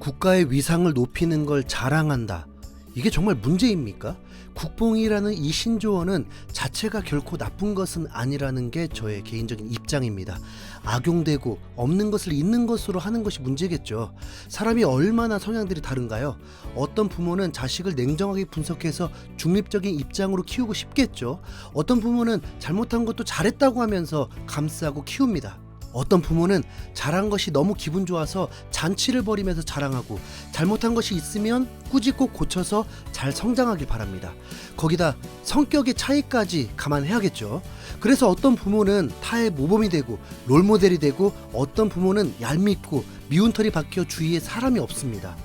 국가의 위상을 높이는 걸 자랑한다. 이게 정말 문제입니까? 국뽕이라는 이 신조어는 자체가 결코 나쁜 것은 아니라는 게 저의 개인적인 입장입니다. 악용되고 없는 것을 있는 것으로 하는 것이 문제겠죠. 사람이 얼마나 성향들이 다른가요? 어떤 부모는 자식을 냉정하게 분석해서 중립적인 입장으로 키우고 싶겠죠. 어떤 부모는 잘못한 것도 잘했다고 하면서 감싸고 키웁니다. 어떤 부모는 잘한 것이 너무 기분 좋아서 잔치를 벌이면서 자랑하고 잘못한 것이 있으면 꾸짖고 고쳐서 잘 성장하길 바랍니다. 거기다 성격의 차이까지 감안해야겠죠. 그래서 어떤 부모는 타의 모범이 되고 롤모델이 되고 어떤 부모는 얄밉고 미운 털이 박혀 주위에 사람이 없습니다.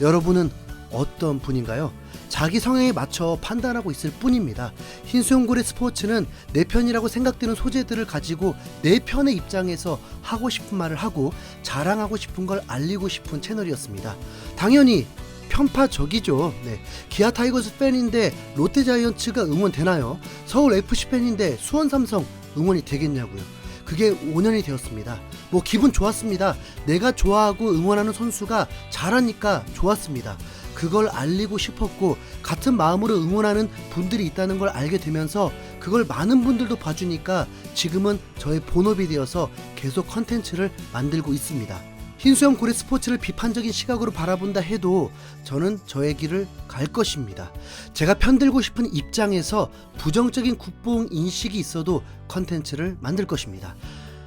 여러분은 어떤 분인가요? 자기 성향에 맞춰 판단하고 있을 뿐입니다. 흰수염고래 스포츠는 내 편이라고 생각되는 소재들을 가지고 내 편의 입장에서 하고 싶은 말을 하고 자랑하고 싶은 걸 알리고 싶은 채널이었습니다. 당연히 편파적이죠. 네. 기아 타이거즈 팬인데 롯데 자이언츠가 응원되나요? 서울 FC 팬인데 수원 삼성 응원이 되겠냐고요. 그게 5년이 되었습니다. 뭐 기분 좋았습니다. 내가 좋아하고 응원하는 선수가 잘하니까 좋았습니다. 그걸 알리고 싶었고 같은 마음으로 응원하는 분들이 있다는 걸 알게 되면서 그걸 많은 분들도 봐주니까 지금은 저의 본업이 되어서 계속 컨텐츠를 만들고 있습니다. 흰수염 고래 스포츠를 비판적인 시각으로 바라본다 해도 저는 저의 길을 갈 것입니다. 제가 편들고 싶은 입장에서 부정적인 국뽕 인식이 있어도 컨텐츠를 만들 것입니다.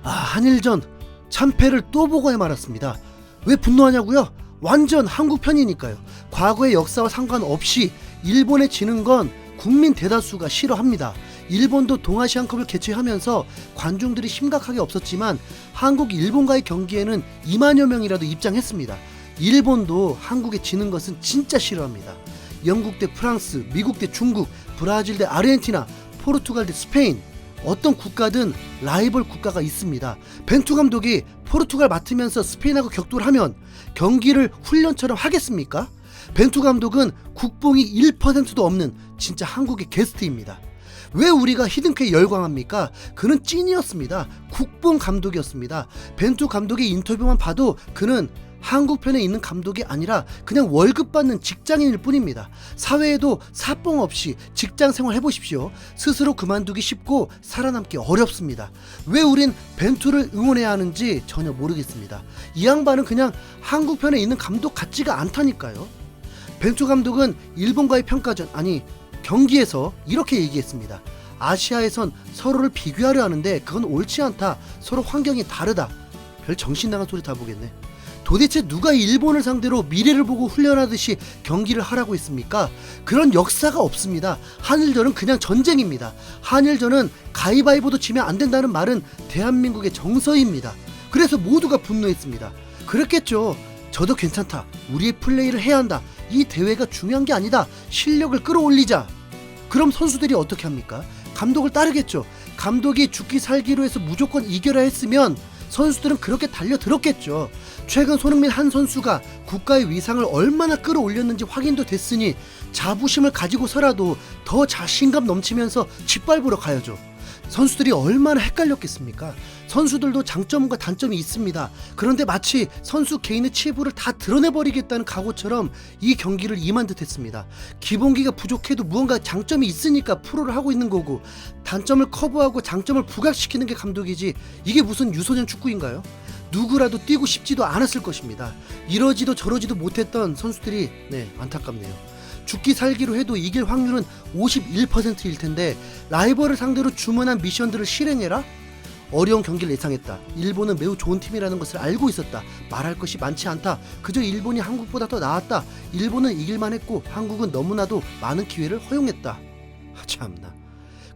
아, 한일전 참패를 또 보고야 말았습니다. 왜 분노하냐고요? 완전 한국 편이니까요. 과거의 역사와 상관없이 일본에 지는 건 국민 대다수가 싫어합니다. 일본도 동아시안컵을 개최하면서 관중들이 심각하게 없었지만 한국 일본과의 경기에는 2만여 명이라도 입장했습니다. 일본도 한국에 지는 것은 진짜 싫어합니다. 영국 대 프랑스, 미국 대 중국, 브라질 대 아르헨티나, 포르투갈 대 스페인 어떤 국가든 라이벌 국가가 있습니다. 벤투 감독이 포르투갈 맡으면서 스페인하고 격돌을 하면 경기를 훈련처럼 하겠습니까? 벤투 감독은 국뽕이 1%도 없는 진짜 한국의 게스트입니다. 왜 우리가 히든크에 열광합니까? 그는 찐이었습니다. 국뽕 감독이었습니다. 벤투 감독의 인터뷰만 봐도 그는 한국 편에 있는 감독이 아니라 그냥 월급 받는 직장인일 뿐입니다. 사회에도 사뻥 없이 직장 생활 해보십시오. 스스로 그만두기 쉽고 살아남기 어렵습니다. 왜 우린 벤투를 응원해야 하는지 전혀 모르겠습니다. 이 양반은 그냥 한국 편에 있는 감독 같지가 않다니까요. 벤투 감독은 일본과의 평가전 아니 경기에서 이렇게 얘기했습니다. 아시아에선 서로를 비교하려 하는데 그건 옳지 않다. 서로 환경이 다르다. 별 정신 나간 소리 다 보겠네. 도대체 누가 일본을 상대로 미래를 보고 훈련하듯이 경기를 하라고 했습니까? 그런 역사가 없습니다. 한일전은 그냥 전쟁입니다. 한일전은 가위바위보도 치면 안 된다는 말은 대한민국의 정서입니다. 그래서 모두가 분노했습니다. 그랬겠죠. 저도 괜찮다. 우리의 플레이를 해야 한다. 이 대회가 중요한 게 아니다. 실력을 끌어올리자. 그럼 선수들이 어떻게 합니까? 감독을 따르겠죠. 감독이 죽기 살기로 해서 무조건 이겨라 했으면 선수들은 그렇게 달려들었겠죠. 최근 손흥민 한 선수가 국가의 위상을 얼마나 끌어올렸는지 확인도 됐으니 자부심을 가지고서라도 더 자신감 넘치면서 짓밟으러 가야죠. 선수들이 얼마나 헷갈렸겠습니까? 선수들도 장점과 단점이 있습니다. 그런데 마치 선수 개인의 치부를 다 드러내버리겠다는 각오처럼 이 경기를 임한 듯 했습니다. 기본기가 부족해도 무언가 장점이 있으니까 프로를 하고 있는 거고, 단점을 커버하고 장점을 부각시키는 게 감독이지, 이게 무슨 유소년 축구인가요? 누구라도 뛰고 싶지도 않았을 것입니다. 이러지도 저러지도 못했던 선수들이, 네, 안타깝네요. 죽기 살기로 해도 이길 확률은 51%일 텐데 라이벌을 상대로 주문한 미션들을 실행해라? 어려운 경기를 예상했다. 일본은 매우 좋은 팀이라는 것을 알고 있었다. 말할 것이 많지 않다. 그저 일본이 한국보다 더 나았다. 일본은 이길만 했고 한국은 너무나도 많은 기회를 허용했다. 아, 참나.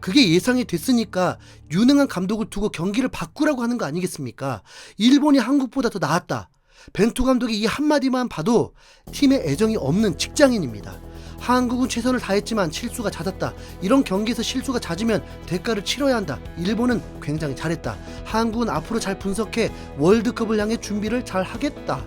그게 예상이 됐으니까 유능한 감독을 두고 경기를 바꾸라고 하는 거 아니겠습니까? 일본이 한국보다 더 나았다. 벤투 감독이 이 한마디만 봐도 팀에 애정이 없는 직장인입니다. 한국은 최선을 다했지만 실수가 잦았다. 이런 경기에서 실수가 잦으면 대가를 치러야 한다. 일본은 굉장히 잘했다. 한국은 앞으로 잘 분석해 월드컵을 향해 준비를 잘 하겠다.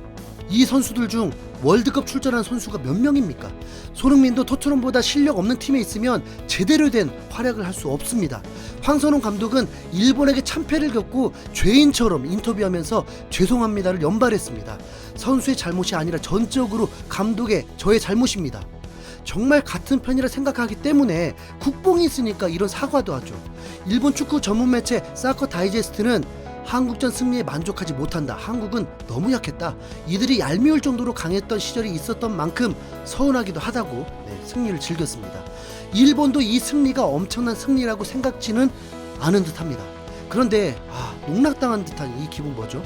이 선수들 중 월드컵 출전한 선수가 몇 명입니까? 손흥민도 토트넘보다 실력 없는 팀에 있으면 제대로 된 활약을 할 수 없습니다. 황선홍 감독은 일본에게 참패를 겪고 죄인처럼 인터뷰하면서 죄송합니다를 연발했습니다. 선수의 잘못이 아니라 전적으로 감독의 저의 잘못입니다. 정말 같은 편이라 생각하기 때문에 국뽕이 있으니까 이런 사과도 하죠. 일본 축구 전문 매체 사커 다이제스트는 한국전 승리에 만족하지 못한다. 한국은 너무 약했다. 이들이 얄미울 정도로 강했던 시절이 있었던 만큼 서운하기도 하다고 네, 승리를 즐겼습니다. 일본도 이 승리가 엄청난 승리라고 생각지는 않은 듯합니다. 그런데 아, 농락당한 듯한 이 기분 뭐죠?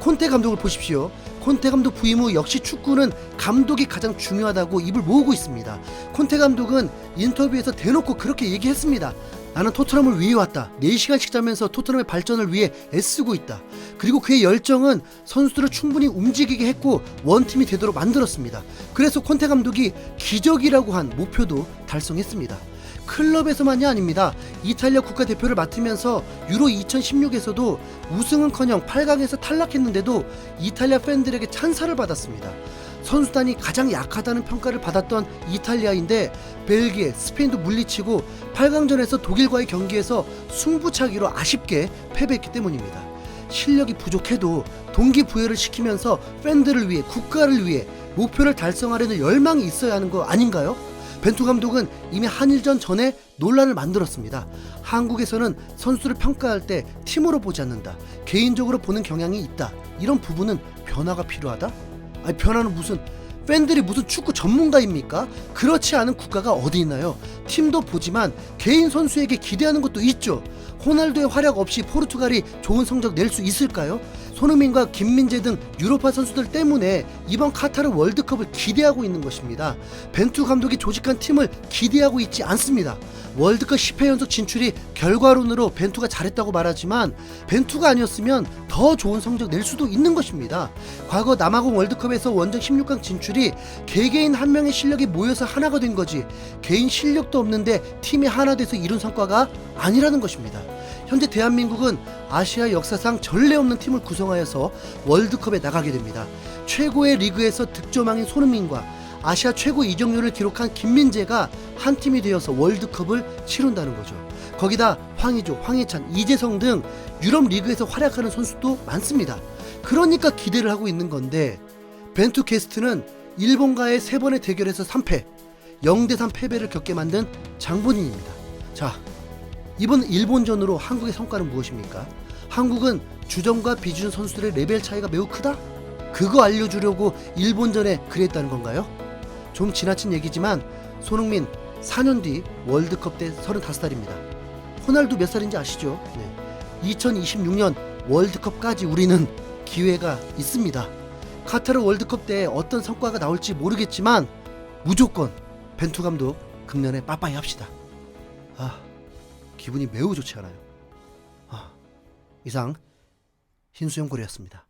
콘테 감독을 보십시오. 콘테 감독 부임 후 역시 축구는 감독이 가장 중요하다고 입을 모으고 있습니다. 콘테 감독은 인터뷰에서 대놓고 그렇게 얘기했습니다. 나는 토트넘을 위해 왔다. 4시간씩 자면서 토트넘의 발전을 위해 애쓰고 있다. 그리고 그의 열정은 선수들을 충분히 움직이게 했고 원팀이 되도록 만들었습니다. 그래서 콘테 감독이 기적이라고 한 목표도 달성했습니다. 클럽에서만이 아닙니다. 이탈리아 국가대표를 맡으면서 유로 2016에서도 우승은커녕 8강에서 탈락했는데도 이탈리아 팬들에게 찬사를 받았습니다. 선수단이 가장 약하다는 평가를 받았던 이탈리아인데 벨기에, 스페인도 물리치고 8강전에서 독일과의 경기에서 승부차기로 아쉽게 패배했기 때문입니다. 실력이 부족해도 동기부여를 시키면서 팬들을 위해 국가를 위해 목표를 달성하려는 열망이 있어야 하는 거 아닌가요? 벤투 감독은 이미 한일전 전에 논란을 만들었습니다. 한국에서는 선수를 평가할 때 팀으로 보지 않는다. 개인적으로 보는 경향이 있다. 이런 부분은 변화가 필요하다? 아니 변화는 무슨 팬들이 무슨 축구 전문가입니까? 그렇지 않은 국가가 어디 있나요? 팀도 보지만 개인 선수에게 기대하는 것도 있죠. 호날두의 활약 없이 포르투갈이 좋은 성적 낼 수 있을까요? 손흥민과 김민재 등 유로파 선수들 때문에 이번 카타르 월드컵을 기대하고 있는 것입니다. 벤투 감독이 조직한 팀을 기대하고 있지 않습니다. 월드컵 10회 연속 진출이 결과론으로 벤투가 잘했다고 말하지만 벤투가 아니었으면 더 좋은 성적 낼 수도 있는 것입니다. 과거 남아공 월드컵에서 원정 16강 진출이 개개인 한 명의 실력이 모여서 하나가 된 거지 개인 실력도 없는데 팀이 하나 돼서 이룬 성과가 아니라는 것입니다. 현재 대한민국은 아시아 역사상 전례 없는 팀을 구성하여서 월드컵에 나가게 됩니다. 최고의 리그에서 득점왕인 손흥민과 아시아 최고 이적률을 기록한 김민재가 한 팀이 되어서 월드컵을 치른다는 거죠. 거기다 황의조, 황희찬, 이재성 등 유럽 리그에서 활약하는 선수도 많습니다. 그러니까 기대를 하고 있는 건데 벤투 게스트는 일본과의 세 번의 대결에서 3패, 0대3 패배를 겪게 만든 장본인입니다. 자, 이번 일본전으로 한국의 성과는 무엇입니까? 한국은 주전과 비주전 선수들의 레벨 차이가 매우 크다? 그거 알려주려고 일본전에 그랬다는 건가요? 좀 지나친 얘기지만 손흥민 4년 뒤 월드컵 때 35살입니다. 호날두 몇 살인지 아시죠? 네. 2026년 월드컵까지 우리는 기회가 있습니다. 카타르 월드컵 때 어떤 성과가 나올지 모르겠지만 무조건 벤투 감독 금년에 빠빠이 합시다. 아, 기분이 매우 좋지 않아요. 아, 이상 흰수염 고래였습니다.